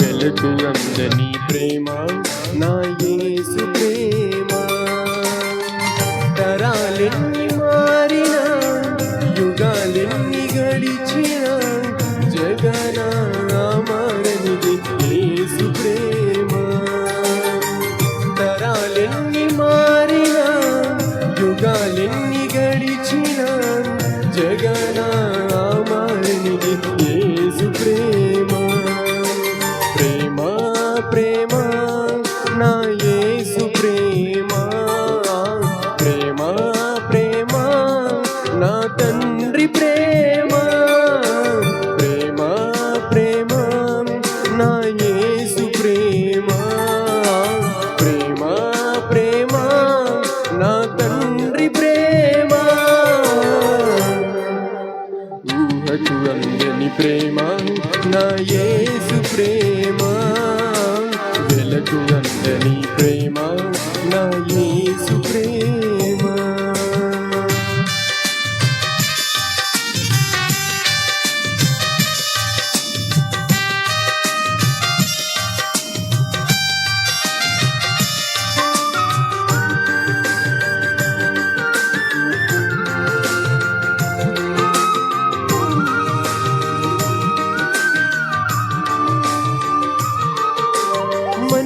వెలుగు అందని ప్రేమ నా యేసు ప్రేమ. తరాలెన్ని మారిన యుగాలెన్ని గడిచిన జగన మారనిది యేసు ప్రేమ. తరాలెన్ని మారిన యుగాలెన్ని గడిచిన జగనా నా యేసు ప్రేమ. వెలకు అందని ప్రేమ. నా యేసు ప్రేమ.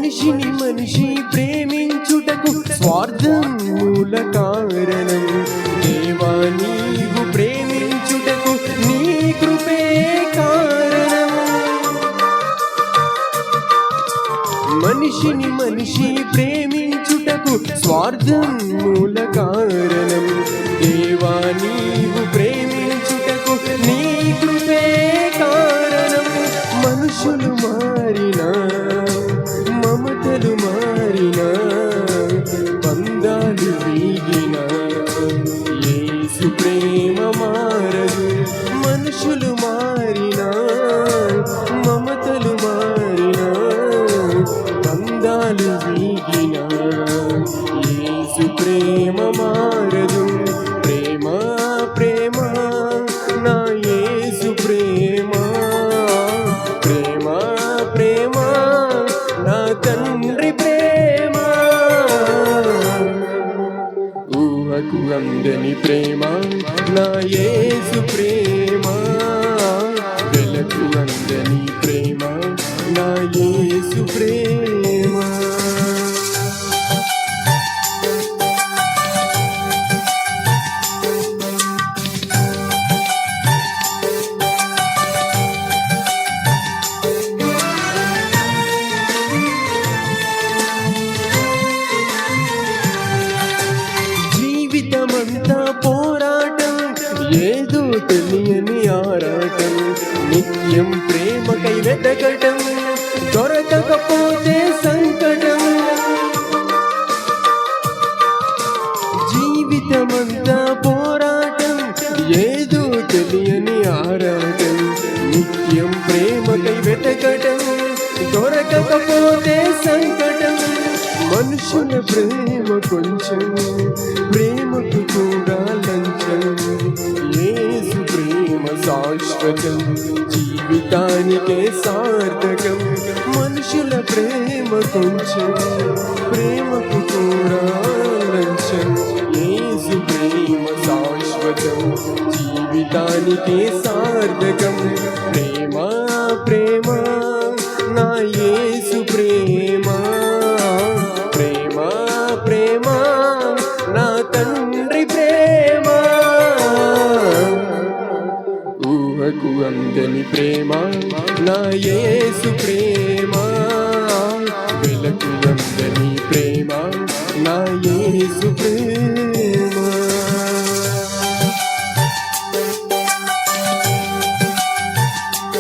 మనిషిని మనిషి ప్రేమించుటకు స్వార్థం మూల కారణం. దేవా నీవు ప్రేమించుటకు నీ కృపే కారణం. మనిషిని మనిషి ప్రేమించుటకు స్వార్థం మూల కారణం. ప్రేమ మారదు మనుషులు మారినా మమతలు మారినా బంధాలు వీగినా. ఏసు ప్రేమ మారదు ప్రేమ ప్రేమ నా ఏసు ప్రేమ. ప్రేమ ప్రేమ నా తన్ను అందని ప్రేమ. నా యేసు ప్రేమ ఏదో తెలియని ఆరాటం నిత్యం ప్రేమకై వెతకటం దొరకకపోతే సంకటం. జీవితమంతా పోరాటం ఏదో తెలియని ఆరాటం నిత్యం ప్రేమకై వెతకటం దొరకకపోతే సంకటం. మనుషుల ప్రేమ కొంచెం మనుషుల ప్రేమ కొంచెం ప్రేమకు కూడా లంచం. యేసు ప్రేమ శాశ్వతం జీవితానికే సార్థకం. ప్రేమ ప్రేమ నా యేసు ప్రేమ. ప్రేమ ప్రేమ నా తండ్రి ప్రేమ. ఊహకు అందని ప్రేమ నా యేసు ప్రేమ. వెలకు వందని ప్రేమ నా ఏసు ప్రేమ